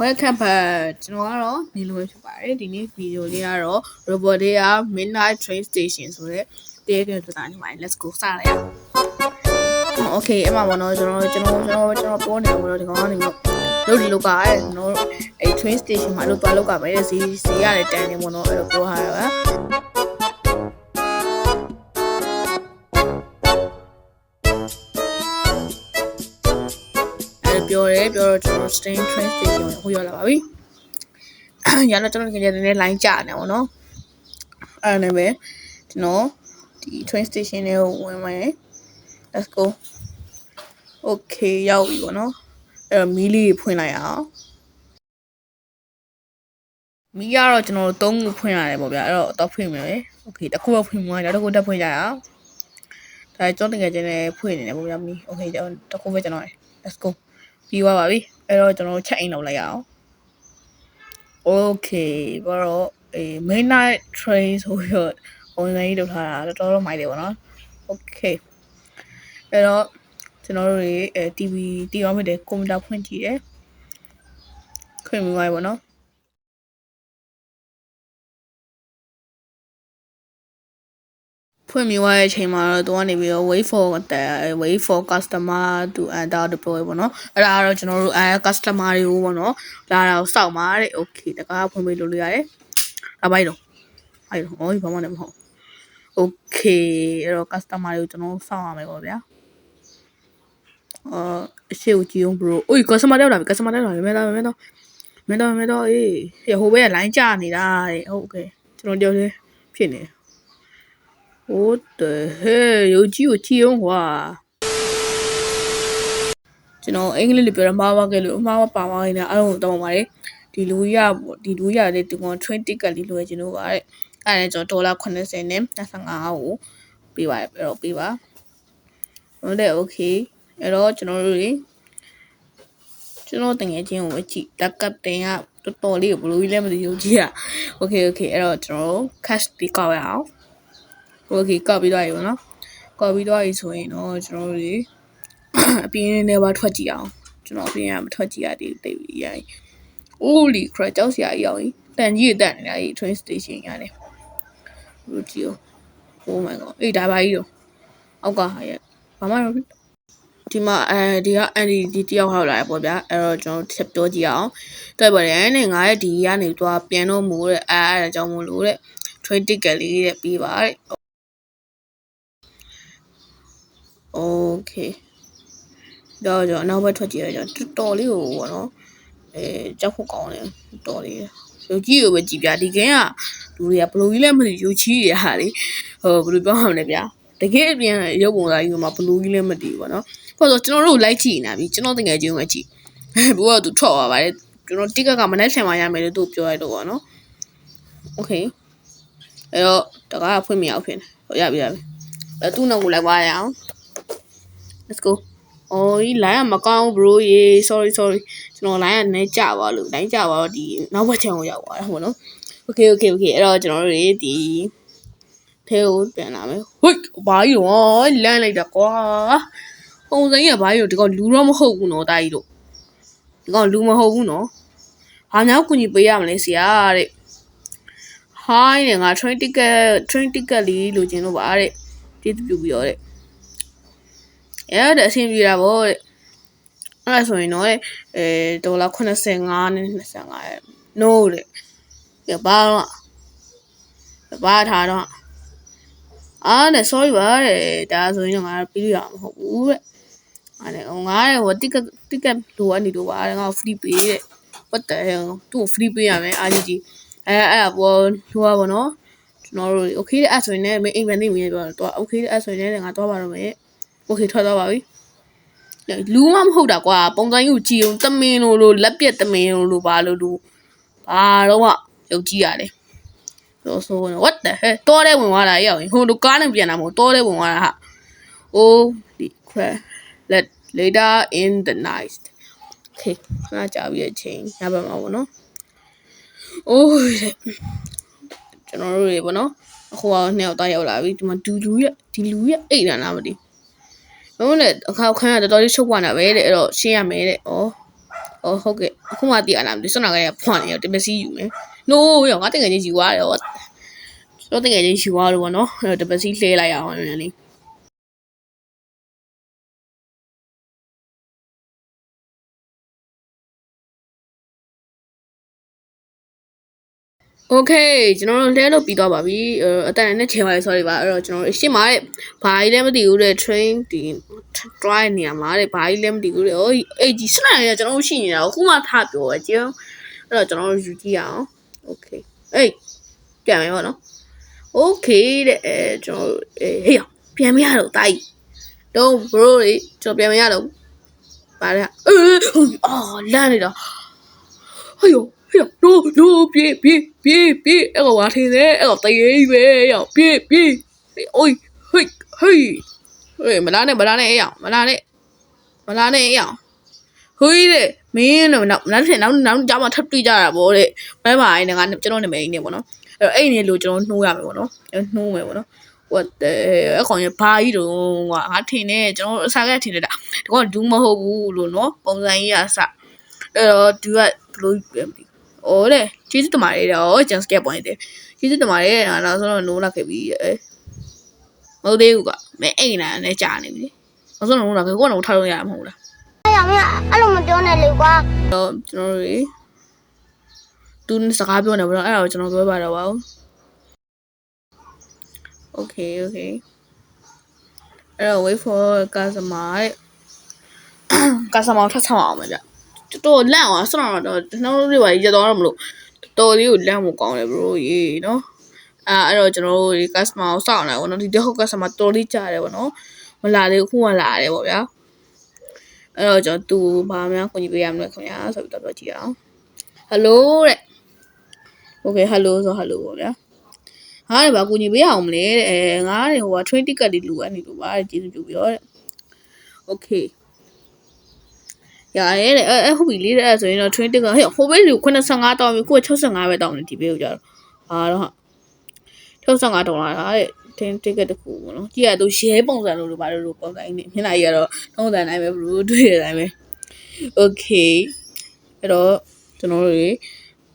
welcome back ကျွန်တော်ကတော့နေလိုပဲဖြစ်ပါတယ်ဒီနေ့ဗီဒီယိုလေးကတော့ robot တွေက midnight train station ဆိုတဲ့တဲကပြတာနေပါတယ် let's go စရအောင် okay အမှဘောနော်ကျွန်တော်ကျွန်တော်ကျွန်တော်ကျွန်တော်ပြောနေတော့ဒီကောင်ကနေတော့လို့ဒီလောက်ကအဲကျွန်တော်အဲ train station မှာလို့တွားလောက်ကပဲဈေးဈေးရတယ်တန်နေဘောနော်အဲ့လိုပြောထားတာပါ ပြောတယ်ပြောတော့ကျွန်တော် train train station ကိုဟိုရောက်လာပါပြီရတော့ကျွန်တော်ခင်ဗျာနည်းနည်း line ကြာနေပါတော့အဲ့ဒါနဲ့ပဲကျွန်တော်ဒီ train station ကိုဝင်မယ် let's go okay ရောက်ပြီပေါ့နော်အဲ့တော့မီးလေးဖွင့်လိုက်အောင်မီးကတော့ကျွန်တော်တို့သုံးခုဖွင့်ရတယ်ပေါ့ဗျာအဲ့တော့တော့ဖွင့်မယ်ပဲ okay တစ်ခုတော့ဖွင့်မှာနောက်တစ်ခုတက်ဖွင့်ကြရအောင်ဒါကျွန်တော်တကယ်ချင်းလည်းဖွင့်နေတယ်ပေါ့ဗျာမီး okay ကျွန်တော်တစ်ခုပဲကျွန်တော် let's go ပြီးသွားပါပြီအဲ့တော့ကျွန်တော် check in လုပ်လိုက်ရအောင် okay ဘာတော့အေး midnight train ဆိုပြီးတော့ပုံစံကြီးလုပ်ထားတာတော်တော်မိုက်တယ်ပေါ့နော် okay အဲ့တော့ကျွန်တော်တို့တွေအဲ TV တီးအောင်မဲ့တဲ့ကွန်ပျူတာဖွင့်ကြည့်တယ်ခွင့်မိသွားပြီပေါ့နော် ဖွင့်မိသွားတဲ့အချိန်မှာတော့သူကနေပြီးတော့ wait for wait for customer to enter deploy ပေါ့နော်အဲ့ဒါကတော့ကျွန်တော်တို့အဲ customer တွေကိုပေါ့နော်လာတာကိုစောင့်ပါတဲ့ okay တကားဖွင့်ပေးလို့လို့ရတယ်ဒါပိုက်တော့အဲ့တော့ဟောဘာမှလည်းမဟုတ် okay အဲ့တော့ customer တွေကိုကျွန်တော်စောင့်ရမယ်ပေါ့ဗျာအာအရှိကိုကြည့်အောင် bro အိုး customer တက်လာပြီ customer တက်လာပြီမဲတော့မဲတော့မဲတော့မဲတော့အေးဟိုဘက်က line ကျနေတာတဲ့ဟုတ်ကဲ့ကျွန်တော်တယောက်လေးဖြစ်နေတယ် What the hell ရုပ်ကြီးကိုကြည့်အောင်ကွာကျွန်တော်အင်္ဂလိပ်လိုပြောတာမှားပါခဲ့လို့အမှားပါပါနေတာအားလုံးတောင်းပါတယ်ဒီလူရဒီလူရတဲ့ဒီကောင် train ticket လေးလိုရကျွန်တော်ပါတဲ့အဲ့ဒါကျွန်တော်ဒေါ်လာ80နဲ့25ကိုပေးပါတယ်အဲ့တော့ပေးပါဟုတ်တယ် okay အဲ့တော့ကျွန်တော်တို့တွေကျွန်တော်တငယ်ချင်းကိုပဲကြည့်တက်ကပ်တင်ကတော်တော်လေးကိုဘလို့ကြီးလဲမသိဘူးကြည့်ရ okay okay အဲ့တော့ကျွန်တော်တို့ cash ဒီကောက်ရအောင် okay ကောက်ပြီးတော့ရေပေါ့နော်ကောက်ပြီးတော့ရေဆိုရင်တော့ကျွန်တော်တို့တွေအပြင်းနဲ့ပါထွက်ကြည့်အောင်ကျွန်တော်အပြင်းကမထွက်ကြည့်ရသေးတိတ်ပြီးရိုင်း holy crap ကြောက်စရာကြီးအောင်တန်ကြီးတက်နေတာကြီး train station ရတယ်ဘလို့ကြည့်အောင် oh my god အေးဒါပါကြီးတော့အောက်ကဟာရဲ့ဘာမှတော့ဒီမှာအဲဒီကအန်ဒီဒီတယောက်ဟောက်လာရပေါ့ဗျာအဲ့တော့ကျွန်တော်ချက်ပြောကြည့်အောင်တွေ့ပါတယ်နဲ့ငါရဲ့ဒီကနေသွားပြန်တော့မို့တဲ့အဲအဲအကြောင်းမို့လို့တဲ့ train ticket လေးတဲ့ပြီးပါတဲ့ okay တော့ကျွန်တော်နောက်ဘက်ထွက်ကြည့်ရကျွန်တော်တော်လေးကိုပေါ့နော်အဲကြောက်ဖို့ကောင်းတယ်တော်လေးရုပ်ကြီးကိုပဲကြည်ပြဒီကင်းကလူတွေကဘလို့ကြီးလဲမသိရုပ်ကြီးတွေဟာလေဟိုဘယ်လိုပြောရမလဲဗျာတကယ်အပြင်ရုပ်ပုံသားကြီးကမှဘလို့ကြီးလဲမသိဘူးပေါ့နော်ဆိုတော့ကျွန်တော်တို့လိုက်ကြည့်နေတာပြီကျွန်တော်တကယ်ချင်းပဲကြည့်ဘိုးကသူထွက်သွားပါတယ်ကျွန်တော်တိကကမနေ့ဆန်မှရမယ်လို့သူပြောရတော့ပေါ့နော်โอเคအဲ့တော့တကားဖွင့်မရအောင်ဖြစ်နေဟိုရပြီရပြီအဲ့သူ့နောက်ကိုလိုက်သွားရအောင် let's go အော်ဒီ line ကမကောင်း bro ရေ sorry sorry ကျွန်တော် line ကနည်းကြပါလို့ line ကြပါတော့ဒီနောက်ဘက်ချန်ကိုရောက်သွားတာပေါ့နော် okay okay okay အဲ့တော့ကျွန်တော်တို့တွေဒီထဲကိုပြန်လာမယ်ဟိတ်ဘာကြီးတော့လမ်းလိုက်တာကွာပုံစံကြီးကဘာကြီးတော့ဒီကောင်လူတော့မဟုတ်ဘူးနော်တာကြီးတို့ဒီကောင်လူမဟုတ်ဘူးနော်ဟာများကူညီပေးရမလဲဆရာတဲ့ hi နဲ့ငါ train ticket train ticket လေးလိုချင်လို့ပါတဲ့ကျေးဇူးပြုပြီးတော့တဲ့ အဲ့ဒါအဆင်ပြေတာဗောတဲ့အဲ့ဒါဆိုရင်တော့အဲဒေါ်လာ85နဲ့25ရဲ့ no တဲ့ပြပါတော့ဘာထားတော့အားနဲ့ sorry ပါတဲ့ဒါဆိုရင်ငါပြီးလို့ရမှာမဟုတ်ဘူးတဲ့အဲ့ဒါငါရဲ့ဟို ticket ticket လိုအပ်နေလို့ပါတဲ့ငါ free ပေးတဲ့ what the hell သူ့ free ပေးရမယ်အားကြီးကြီးအဲအဲ့ဒါပေါ်လိုပါဘောနော်ကျွန်တော်တို့ okay တဲ့အဲ့ဆိုရင်လည်းမင်းအိမ်မနေမင်းပြောတော့ okay တဲ့အဲ့ဆိုရင်လည်းငါတော့ပါတော့မယ် okay ထွက်သွားပါပြီလူမမဟုတ်တာကွာပုံစံကြီးကိုကြည်အောင်တမင်လို့လို့လက်ပြက်တမင်လို့လို့ဘာလို့လို့ဘာတော့မှရုပ်ကြည့်ရတယ်ဆိုဆို what the hell တောတဲ့ဝင်သွားတာရောက်ရင်ဟိုလိုကားနဲ့ပြန်တာမဟုတ်တောတဲ့ဝင်သွားတာဟာ holy crap let later in the night okay ခဏကြာပြီးအချိန်ညဘက်မှာပေါ့နော်အိုးကျွန်တော်တို့တွေပေါ့နော်အခုကနှစ်ယောက်သားရောက်လာပြီဒီမှာဒူလူရဒီလူရအိတ်တာလားမသိဘူး ဘုံနဲ့အခါခန်းကတော်တော်လေးချုပ်ပွားတာပဲတဲ့အဲ့တော့ရှင်းရမယ်တဲ့ဩအော်ဟုတ်ကဲ့အခုမှတည်ရလားမသိစွမ်းနာကလေးဖွင့်နေရောတမစီယူမယ် no ရောငါတကယ်ချင်းယူရတယ်ဟောကျွန်တော်တကယ်ချင်းယူရလို့ဗောနော်အဲ့တော့တပစီလှဲလိုက်အောင်လည်းလေ โอเคကျွန်တော်တို့လဲလို့ပြီးသွားပါပြီအဲ့အတန်နဲ့ချိန်ပါလေ sorry ပါအဲ့တော့ကျွန်တော်တို့ရှင်းပါတဲ့ဘာကြီးလဲမသိဘူးတဲ့ train ဒီ try နေရမှာတဲ့ဘာကြီးလဲမသိဘူးတဲ့ဟိုအေးဒီစနစ်တွေကကျွန်တော်တို့ရှိနေတာအခုမှထားပြောရကြည့်အဲ့တော့ကျွန်တော်တို့ယူကြည့်အောင် okay အေးပြန်မယ်ဗောနော် okay တဲ့အဲကျွန်တော်အေးဟေးပြန်မရတော့တာကြီးတော့ bro တွေကျွန်တော်ပြန်မရတော့ပါလေအေးအော်လန့်နေတာဟေး ဟေးနိုးနိုးပြေးပြေးပြေးပြေးအဲ့ကောင်ဝါထင်းတယ်အဲ့ကောင်တရေကြီးပဲရောက်ပြေးပြေးအိုးဟေးဟေးဟေးမလာနဲ့မလာနဲ့အဲ့ရောက်မလာနဲ့မလာနဲ့အဲ့ရောက်ဟိုးတဲ့မင်းတော့နောက်နောက်ထပ်နောက်နောက်ကြောင်မှထပ်တွေ့ကြတာဗောတဲ့ဘဲပါရင်ငါကျွန်တော်နာမည်နေဗောနော်အဲ့တော့အဲ့နေလို့ကျွန်တော်နှိုးရမယ်ဗောနော်နှိုးမယ်ဗောနော် what the အကောင်ရဘာကြီးတော့ငါငါထင်နေကျွန်တော်အစားကထင်နေတာဒီကောင်ဒူးမဟုတ်ဘူးလို့နော်ပုံစံကြီးအစအဲ့တော့ဒူကဘလို့ပြန်ပြီ ဩတဲ့ကျေးဇူးတင်ပါတယ်တော့ကျန်စကက်ပွိုင်းတယ်ကျေးဇူးတင်ပါတယ်ငါနောက်ဆုံးတော့နိုးလာခဲ့ပြီအဲမဟုတ်သေးဘူးကမင်းအိမ်လာနဲ့ကြာနေပြီနောက်ဆုံးတော့နိုးလာခဲ့ကိုကတော့ထားလို့ရမှာမဟုတ်လားအဲ့ရမင်းအဲ့လိုမပြောနဲ့လေကွာတော့ကျွန်တော်တို့သူစကားပြောနေပါတော့အဲ့ဒါကိုကျွန်တော်ပြောပါတော့ပါဦး Okay okay အဲ့တော့ wait for customer တဲ့ customer ကိုထပ်ဆောင်အောင်မယ်ဗျ တော်တော်လန့်အောင်ဆောင်းတော့ကျွန်တော်တို့တွေပါရတော့မလို့တော်လေးကိုလန့်မှုကောင်းတယ် bro ရေနော်အာအဲ့တော့ကျွန်တော်တို့ဒီ customer ကိုစောင့်နေတာဗောနော်ဒီတစ်ခု customer တော်လေးကြားတယ်ဗောနော်မလာသေးဘူးခုမှလာတယ်ဗောဗျာအဲ့တော့ကျွန်တော်သူဘာမှကိုကြီးပေးရမလဲခင်ဗျာဆိုပြီးတော့ပြောကြည့်အောင် hello တဲ့ okay hello ဆို hello ဗောဗျာငါလည်းဗာကူညီပေးအောင်မလဲတဲ့အဲငါလည်းဟိုက train ticket လေးလိုအပ်နေလို့ပါတဲ့ကျေးဇူးပြုပြီးတော့တဲ့ okay ရရဲတဲ့အဲဟုတ်ပြီလေတဲ့အဲဆိုရင်တော့ train ticket ဟဲ့ဟိုဘေးလူ85တောင်းပြီကို65ပဲတောင်းနေဒီဘေးကိုကြတော့ဟာတော့ဟာ65ဒေါ်လာတဲ့ train ticket တခုပေါ့နော်ကြည့်ရတော့ရဲပုံစံလို့လို့ပါလို့ပုံစံနေမျက်နှာကြီးကတော့ထုံးစံတိုင်းပဲဘလို့တွေ့ရတိုင်းပဲ okay အဲ့တော့ကျွန်တော်တို့တွေ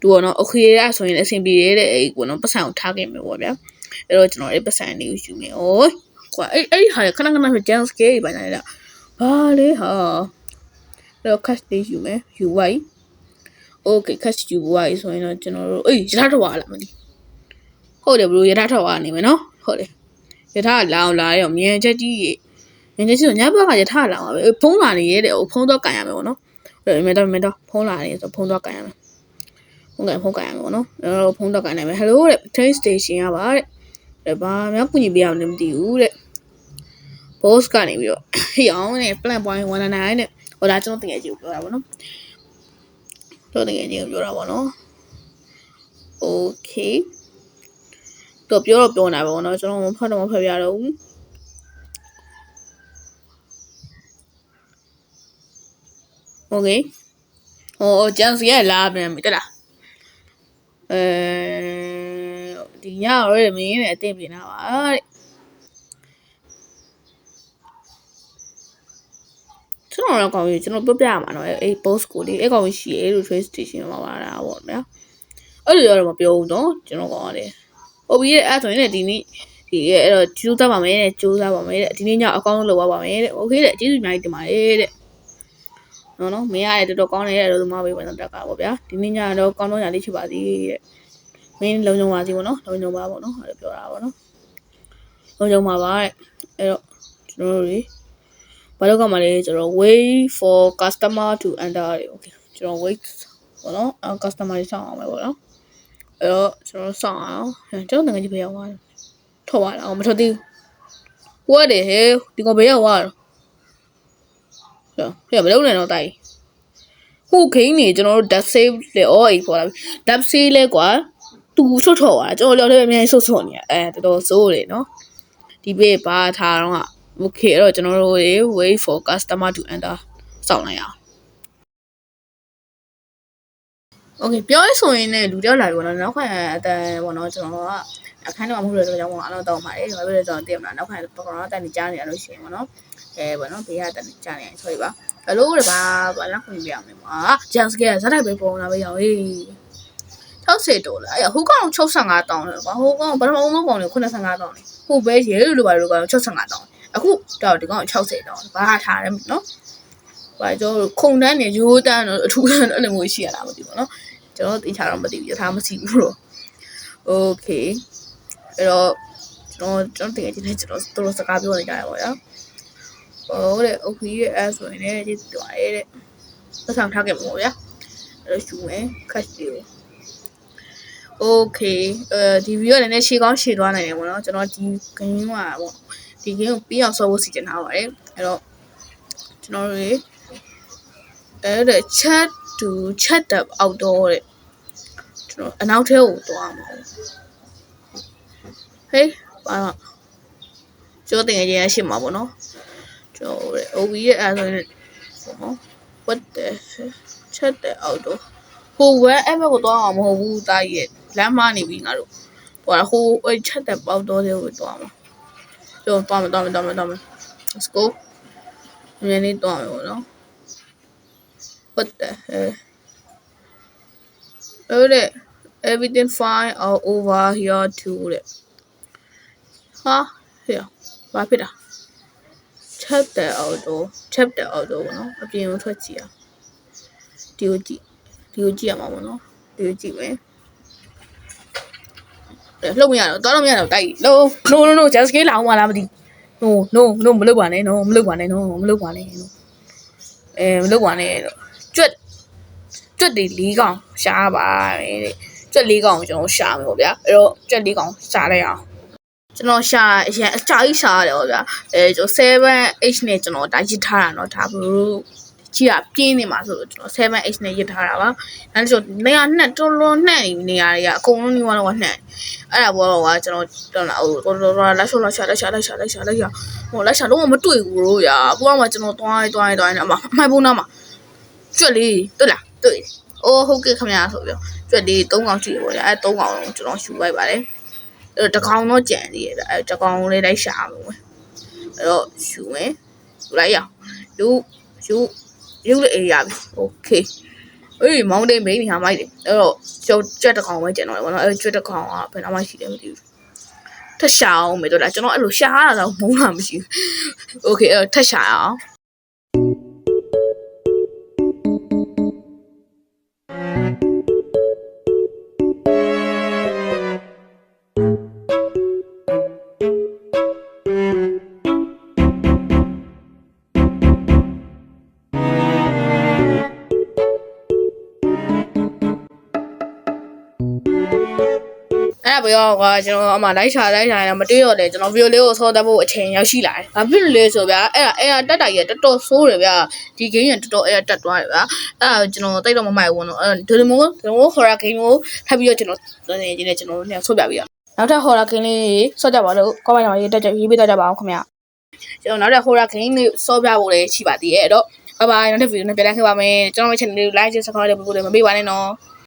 တူတော့နော် okay ရဆိုရင်အဆင်ပြေတဲ့အဲ့ကိုနော်ပတ်စံကိုထားခဲ့မယ်ပေါ့ဗျာအဲ့တော့ကျွန်တော်အဲ့ပတ်စံလေးကိုယူမယ်။အိုးကွာအဲ့အဲ့ဒီဟာခဏခဏဆို jump scare ပါနေတာ။ဘာလဲဟာ အဲ့တော့ cash လေးယူမယ်ယူပါ යි ။ okay cash ယူပါ යි ဆိုရင်တော့ကျွန်တော်တို့အေးရထားထွက်လာမသိ။ဟုတ်တယ်ဘလို့ရထားထွက်လာနေမယ်နော်။ဟုတ်တယ်။ရထားလာအောင်လာရောမြန်ချက်ကြီးရေ။မြန်ချက်ကြီးဆိုညဘက်ကရထားလာမှာပဲ။ဖုံးလာနေရဲတဲ့။ဖုံးတော့ကန်ရမယ်ပေါ့နော်။အဲ့တော့မြင်တော့မြင်တော့ဖုံးလာနေဆိုဖုံးတော့ကန်ရမယ်။ဖုန်းကန်ဖုန်းကန်ရမယ်ပေါ့နော်ကျွန်တော်တို့ဖုန်းတော့ကန်နိုင်မယ် hello တဲ့ train station ကပါတဲ့ဒါဘာများကုညီပေးအောင်လည်းမသိဘူးတဲ့ boss ကနေပြီးတော့ဟေးအောင်တဲ့ plan point 199တဲ့ ဟောဒါကျွန်တော်တကယ်ကြီးကိုပြောတာပေါ့နော်တော့တကယ်ကြီးကိုပြောတာပေါ့နော် okay တော့ပြောတော့ပြောနေတာပေါ့နော်ကျွန်တော်မဖတ်တော့မဖတ်ပြတော့ဘူး okay ဟောကျန်စီရလာပြန်ပြီတက်လားအဲဒီညရောမင်းနဲ့အသိပြင်တာပါတဲ့ ကျွန်တော်တော့ကောင်းပြီကျွန်တော်ပြပြရမှာတော့အဲ့ post ကိုလေအဲ့ကောင်ရှိရဲလို့ train station မှာပါတာပေါ့ဗျာအဲ့လိုတော့မပြောဘူးနော်ကျွန်တော်ကောင်းရတယ်ဟုတ်ပြီအဲ့ဆိုရင်လည်းဒီနေ့ဒီအဲ့တော့ကျိုးစားပါမယ်တဲ့ကျိုးစားပါမယ်တဲ့ဒီနေ့ညအကောင်းဆုံးလုပ်ပါမယ်တဲ့โอเคတဲ့ကျေးဇူးအများကြီးတင်ပါတယ်တဲ့နော်နော်မင်းရတယ်တော်တော်ကောင်းတယ်လို့သမားပေးပါတော့တက်ကပေါ့ဗျာဒီနေ့ညတော့ကောင်းတော့ညာလေးဖြစ်ပါစေတဲ့မင်းလုံခြုံပါစေပေါ့နော်လုံခြုံပါပေါ့နော်အဲ့လိုပြောတာပေါ့နော်လုံခြုံပါပါတဲ့အဲ့တော့ကျွန်တော်တို့တွေ ဘာလို့ကမှလဲကျွန်တော် wait for customer to enter တယ် okay ကျွန်တော် wait ပေါ့နော်အဲ customer တွေစောင့်အောင်ပဲပေါ့နော်အဲ့တော့ကျွန်တော်စောင့်အောင်ကျွန်တော်ငွေကြီးပေးရောက်သွားတယ်ထွက်သွားတာမထွက်သေးဘူး what the hell ဒီကောင်ဘေးရောက်သွားတော့ဟဲ့ဘယ်လိုလဲတော့တိုင်ခုခိန်းနေကျွန်တော်တို့ death save လေအော်အေးပေါ်လာပြီ death save လဲကွာသူဆွတ်ထော်သွားကျွန်တော်လည်းအများကြီးဆွတ်ဆွတ်နေအဲတော်တော်စိုးတယ်နော်ဒီဘေးပါထားတော့ okay အဲ့တော့ကျွန်တော်တို့ wait for customer to enter စောင့်လိုက်အောင် okay ပြောရဆိုရင်လည်းလူတယောက်လာပြီပေါ့နော်နောက်ခါအတန်ပေါ့နော်ကျွန်တော်ကအခန်းတော့မဟုတ်တဲ့အတွက်ကြောင့်ပေါ့အတော့တောင်းပါတယ်ဒါပဲလေကျွန်တော်တည်မလားနောက်ခါတော့တော့တက်နေကြားနေရလို့ရှိရင်ပေါ့နော်အဲဘာနော်ဘေးကတန်းကြာနေ sorry ပါဘလို့လဲပါဘာလားခွင့်ပြအောင်လေမှာဂျန်စကဲဇာတ်တိုက်ပဲပုံလာပဲရောင်ဟေး60ဒေါ်လာအဲ့ဟိုကောင်65တောင်းတယ်ကွာဟိုကောင်ဘာမှမဟုတ်ကောင်လေ85တောင်းတယ်ဟိုပဲရဲလို့ပါလို့ကောင်65တောင်း အခုတော့ဒီကောင်60တောင်းဘာထားတယ်နော်ဘာကြောခုံတန်းနေရိုးတန်းတော့အထူးတန်းအဲ့လိုမျိုးရှိရလားမသိဘူးနော်ကျွန်တော်တင်ချတော့မသိဘူးရထားမရှိဘူးတော့ okay အဲ့တော့ကျွန်တော်ကျွန်တော်တကယ်ချင်းကျွန်တော်တို့စကားပြောနေကြရပါတော့ဟိုတဲ့ okay ရဲ့အဲဆိုရင်လည်းဒီတွားရဲ့တဲ့သက်ဆောင်ထားခဲ့မှာပေါ့ဗျာအဲ့တော့ရှူမယ် cash လေးကို okay အဲဒီ video လည်းနည်းနည်းရှေ့ကောင်းရှေ့သွားနိုင်တယ်ပေါ့နော်ကျွန်တော်ဒီ game ကပေါ့ ဒီ game ကိုပြီးအောင်ဆော့ဖို့စီစဉ်ထားပါတယ်အဲ့တော့ကျွန်တော်တို့တွေအဲ့ဒါ chat to chat up outdoor တဲ့ကျွန်တော်အနောက်ထဲကိုသွားမှာပေါ့ဟေးပါတော့ကျော်တင်ရရရှိမှာပေါ့နော်ကျွန်တော်ရဲ့ OB ရဲ့အဲဆိုရင်ပေါ့နော် what the chat the outdoor ဟိုဝဲအဲ့ဘက်ကိုသွားအောင်မဟုတ်ဘူးတားရဲ့လမ်းမနေပြီငါတို့ဟိုဟိုအဲ့ chat the outdoor တွေကိုသွားမှာ ကျွန်တော်သွားမယ်သွားမယ်သွားမယ်သွားမယ် let's go နည်းနည်းသွားမယ်ပေါ့နော် what the hell Oh, that everything fine all over here too. That. Huh? Here. ဘာဖြစ်တာချက်တဲ့အော်တော့ချက်တဲ့အော်တော့နော်အပြင်ကိုထွက်ကြည့်အောင်ဒီကိုကြည့်ဒီကိုကြည့်ရမှာပေါ့နော်ဒီကိုကြည့်မယ်အဲ လှုပ်မရတော့တော်တော့မရတော့တိုက်လုံး no no no just scale လောင်းမလားမသိ no no no မလုပ်ပါနဲ့ no မလုပ်ပါနဲ့ no မလုပ်ပါနဲ့ no အဲမလုပ်ပါနဲ့တော့ကြွက်ကြွက်တွေ၄កောင်ရှားပါမယ်တဲ့ကြွက်၄កောင်ကိုကျွန်တော်ရှာမယ်ပေါ့ဗျာအဲ့တော့ကြွက်၄កောင်ရှာလိုက်အောင် ကျွန်တော်ရှာအရင်အကြာကြီးရှာရတယ်ပေါ့ဗျာအဲကျွန်တော် 7h နဲ့ကျွန်တော်ဒါရစ်ထားတာเนาะဒါဘ လို့ကြည့်ရပြင်းနေမှာဆိုတော့ကျွန်တော် 7h နဲ့ရစ်ထားတာပါအဲဒါဆိုနေရာနဲ့တော်တော်နှံ့နေနေရာတွေကအကုန်လုံးကြီးကတော့နှံ့အဲ့ဒါဘောတော့ကကျွန်တော်တော်လာဟိုတော်တော်လက်ရှော့လက်ရှာလက်ရှာလက်ရှာလက်ရှာလက်ရှာဟိုလက်ရှာလုံးဝမတွေ့ဘူးလို့ရာပူကမှကျွန်တော်တွားတွားတွားနေအမမှိုက်ပုံးနာမှာကျွက်လေးတွေ့လားတွေ့အိုးဟုတ်ကဲ့ခင်ဗျာဆိုပြီးကျွက်လေး၃កောင်ကြည့်ပေါ့ဗျာအဲ၃កောင်လုံးကျွန်တော်ရှူလိုက်ပါတယ်အဲ့တော့တကောင်တော့ကြံသေးရဲ့အဲ့တကောင်လေးလိုက်ရှာမှာပဲအဲ့တော့ယူမယ်ယူလိုက်ရအောင်ယူယူယူလေအေး ရုပ်တဲ့ area ပဲ okay အေးမောင်းတိန်ဘိန်းနေဟာမိုက်တယ်အဲ့တော့ကျော်ကြက်တကောင်ပဲကျန်တော့တယ်ဗောနော်အဲ့ကြက်တကောင်ကဘယ်တော့မှရှိတယ်မသိဘူးထက်ရှာအောင်မေတော့လားကျွန်တော်အဲ့လိုရှာရတာတော့မုန်းတာမရှိဘူး okay အဲ့တော့ထက်ရှာအောင် အဲ့ဒါပြောကွာကျွန်တော်အမှလိုက်ချာလိုက်ချာရင်မတွေ့တော့တယ်ကျွန်တော်ဗီဒီယိုလေးကိုဆောတတ်ဖို့အချိန်ရောက်ရှိလာတယ်။ဘာဖြစ်လို့လဲဆိုဗျာအဲ့ဒါအဲ့ဒါတက်တာကြီးတော်တော်ဆိုးတယ်ဗျာဒီဂိမ်းကတော်တော်အဲ့ဒါတက်သွားတယ်ဗျာအဲ့ဒါကျွန်တော်တိတ်တော့မမိုက်ဘူးနော်အဲ့ဒီလိုမျိုးဒီလိုမျိုး horror game ကိုထပ်ပြီးတော့ကျွန်တော်နေနေကျွန်တော်တို့เนี่ยဆော့ပြပြီးတော့နောက်ထပ် horror game လေးဆော့ကြပါလို့ comment မှာရေးတက်ကြရေးပေးတတ်ကြပါအောင်ခင်ဗျာကျွန်တော်နောက်ထပ် horror game လေးဆော့ပြဖို့လည်းရှိပါသေးရဲ့အဲ့တော့ bye bye နောက်ထပ်ဗီဒီယိုနဲ့ပြန်လာခဲ့ပါမယ်ကျွန်တော်ရဲ့ channel လေးကို like နဲ့ subscribe လုပ်ဖို့လည်းမမေ့ပါနဲ့နော်